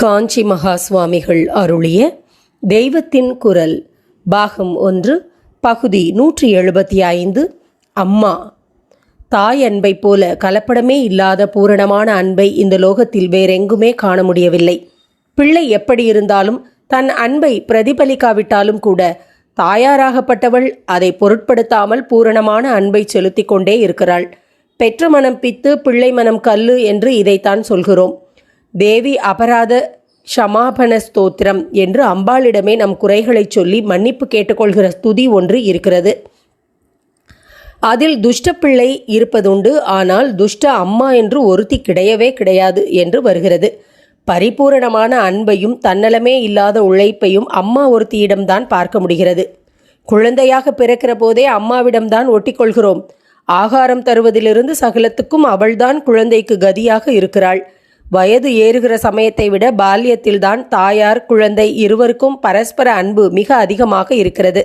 காஞ்சி மகா சுவாமிகள் அருளிய தெய்வத்தின் குரல் பாகம் ஒன்று பகுதி நூற்றி எழுபத்தி ஐந்து அம்மா. தாய் அன்பை போல கலப்படமே இல்லாத பூரணமான அன்பை இந்த லோகத்தில் வேறெங்குமே காண முடியவில்லை. பிள்ளை எப்படி இருந்தாலும் தன் அன்பை பிரதிபலிக்காவிட்டாலும் கூட தாயாராகப்பட்டவள் அதை பொருட்படுத்தாமல் பூரணமான அன்பை செலுத்திக் கொண்டே இருக்கிறாள். பெற்ற மனம் பித்து பிள்ளை மனம் கல்லு என்று இதைத்தான் சொல்கிறோம். தேவி அபராத ஷமாபன ஸ்தோத்திரம் என்று அம்பாளிடமே நம் குறைகளை சொல்லி மன்னிப்பு கேட்டுக்கொள்கிற ஸ்துதி ஒன்று இருக்கிறது. அதில் துஷ்ட பிள்ளை இருப்பதுண்டு ஆனால் துஷ்ட அம்மா என்று ஒருத்தி கிடையவே கிடையாது என்று வருகிறது. பரிபூரணமான அன்பையும் தன்னலமே இல்லாத உழைப்பையும் அம்மா ஒருத்தியிடம்தான் பார்க்க முடிகிறது. குழந்தையாக பிறக்கிற போதே அம்மாவிடம்தான் ஒட்டிக்கொள்கிறோம். ஆகாரம் தருவதிலிருந்து சகலத்துக்கும் அவள்தான் குழந்தைக்கு கதியாக இருக்கிறாள். வயது ஏறுகிற சமயத்தை விட பால்யத்தில்தான் தாயார் குழந்தை இருவருக்கும் பரஸ்பர அன்பு மிக அதிகமாக இருக்கிறது.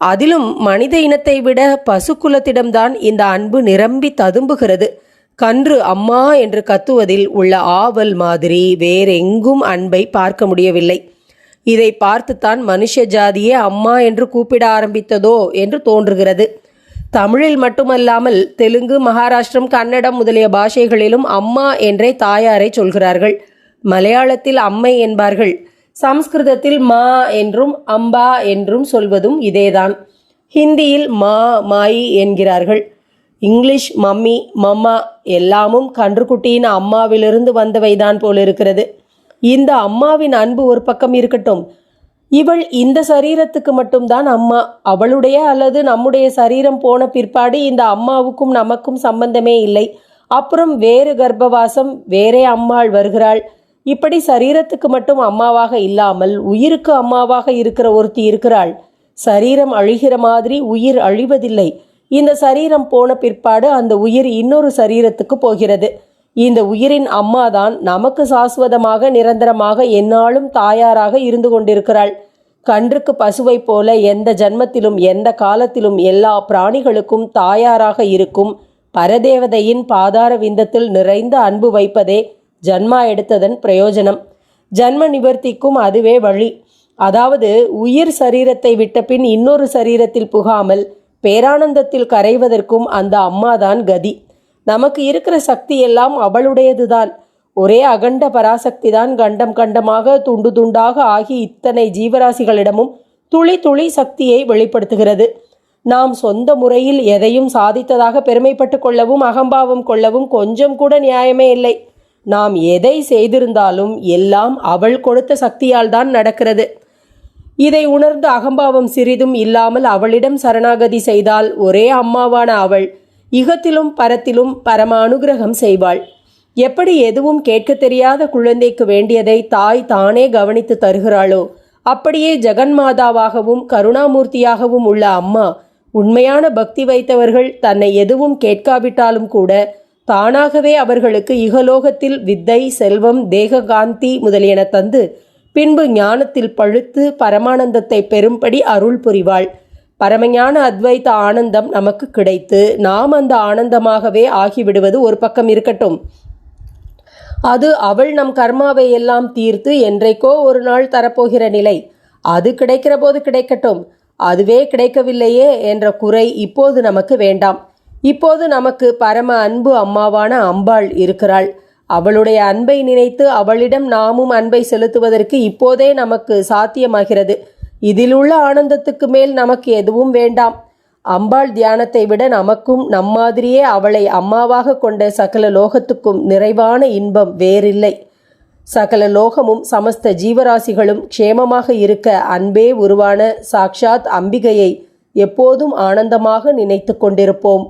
அதிலும் மனித இனத்தை விட பசுக்குலத்திடம்தான் இந்த அன்பு நிரம்பி ததும்புகிறது. கன்று அம்மா என்று கத்துவதில் உள்ள ஆவல் மாதிரி வேறெங்கும் அன்பை பார்க்க முடியவில்லை. இதை பார்த்துத்தான் மனுஷ ஜாதியே அம்மா என்று கூப்பிட ஆரம்பித்ததோ என்று தோன்றுகிறது. தமிழில் மட்டுமல்லாமல் தெலுங்கு மகாராஷ்டிரம் கன்னடம் முதலிய பாஷைகளிலும் அம்மா என்றே தாயாரை சொல்கிறார்கள். மலையாளத்தில் அம்மை என்பார்கள். சம்ஸ்கிருதத்தில் மா என்றும் அம்பா என்றும் சொல்வதும் இதேதான். ஹிந்தியில் மா மாயி என்கிறார்கள். இங்கிலீஷ் மம்மி மம்மா எல்லாமும் கன்றுக்குட்டியின் அம்மாவிலிருந்து வந்தவைதான் போலிருக்கிறது. இந்த அம்மாவின் அன்பு ஒரு பக்கம் இருக்கட்டும். இவள் இந்த சரீரத்துக்கு மட்டும்தான் அம்மா. அவளுடைய அல்லது நம்முடைய சரீரம் போன பிற்பாடு இந்த அம்மாவுக்கும் நமக்கும் சம்பந்தமே இல்லை. அப்புறம் வேறு கர்ப்பவாசம் வேறே அம்மாள் வருகிறாள். இப்படி சரீரத்துக்கு மட்டும் அம்மாவாக இல்லாமல் உயிருக்கு அம்மாவாக இருக்கிற ஒருத்தி இருக்கிறாள். சரீரம் அழிகிற மாதிரி உயிர் அழிவதில்லை. இந்த சரீரம் போன பிற்பாடு அந்த உயிர் இன்னொரு சரீரத்துக்கு போகிறது. இந்த உயிரின் அம்மாதான் நமக்கு சாஸ்வதமாக நிரந்தரமாக எந்நாளும் தாயாராக இருந்து கொண்டிருக்கிறாள். கன்றுக்கு பசுவைப் போல எந்த ஜன்மத்திலும் எந்த காலத்திலும் எல்லா பிராணிகளுக்கும் தாயாராக இருக்கும் பரதேவதையின் பாதார விந்தத்தில் நிறைந்த அன்பு வைப்பதே ஜன்மா எடுத்ததன் பிரயோஜனம். ஜன்ம நிவர்த்திக்கும் அதுவே வழி. அதாவது உயிர் சரீரத்தை விட்ட பின் இன்னொரு சரீரத்தில் புகாமல் பேரானந்தத்தில் கரைவதற்கும் அந்த அம்மாதான் கதி. நமக்கு இருக்கிற சக்தி எல்லாம் அவளுடையதுதான். ஒரே அகண்ட பராசக்தி தான் கண்டம் கண்டமாக துண்டு துண்டாக ஆகி இத்தனை ஜீவராசிகளிடமும் துளி துளி சக்தியை வெளிப்படுத்துகிறது. நாம் சொந்த முறையில் எதையும் சாதித்ததாக பெருமைப்பட்டு கொள்ளவும் அகம்பாவம் கொள்ளவும் கொஞ்சம் கூட நியாயமே இல்லை. நாம் எதை செய்திருந்தாலும் எல்லாம் அவள் கொடுத்த சக்தியால் தான் நடக்கிறது. இதை உணர்ந்து அகம்பாவம் சிறிதும் இல்லாமல் அவளிடம் சரணாகதி செய்தால் ஒரே அம்மாவான அவள் இகத்திலும் பரத்திலும் பரம அனுகிரகம் செய்வாள். எப்படி எதுவும் கேட்க தெரியாத குழந்தைக்கு வேண்டியதை தாய் தானே கவனித்து தருகிறாளோ அப்படியே ஜெகன்மாதாவாகவும் கருணாமூர்த்தியாகவும் உள்ள அம்மா உண்மையான பக்தி வைத்தவர்கள் தன்னை எதுவும் கேட்காவிட்டாலும் கூட தானாகவே அவர்களுக்கு இகலோகத்தில் வித்தை செல்வம் தேககாந்தி முதலியன தந்து பின்பு ஞானத்தில் பழுத்து பரமானந்தத்தை பெறும்படி அருள் புரிவாள். பரமஞான அத்வைத ஆனந்தம் நமக்கு கிடைத்து நாம் அந்த ஆனந்தமாகவே ஆகிவிடுவது ஒரு பக்கம் இருக்கட்டும். அது அவள் நம் கர்மாவை எல்லாம் தீர்த்து என்றைக்கோ ஒரு நாள் தரப்போகிற நிலை. அது கிடைக்கிற போது கிடைக்கட்டும். அதுவே கிடைக்கவில்லையே என்ற குறை இப்போது நமக்கு வேண்டாம். இப்போது நமக்கு பரம அன்பு அம்மாவான அம்பாள் இருக்கிறாள். அவளுடைய அன்பை நினைத்து அவளிடம் நாமும் அன்பை செலுத்துவதற்கு இப்போதே நமக்கு சாத்தியமாகிறது. இதிலுள்ள ஆனந்தத்துக்கு மேல் நமக்கு எதுவும் வேண்டாம். அம்பாள் தியானத்தை விட நமக்கும் நம்மாதிரியே அவளை அம்மாவாக கொண்ட சகல லோகத்துக்கும் நிறைவான இன்பம் வேறில்லை. சகல லோகமும் சமஸ்த ஜீவராசிகளும் க்ஷேமமாக இருக்க அன்பே உருவான சாக்ஷாத் அம்பிகையை எப்போதும் ஆனந்தமாக நினைத்து கொண்டிருப்போம்.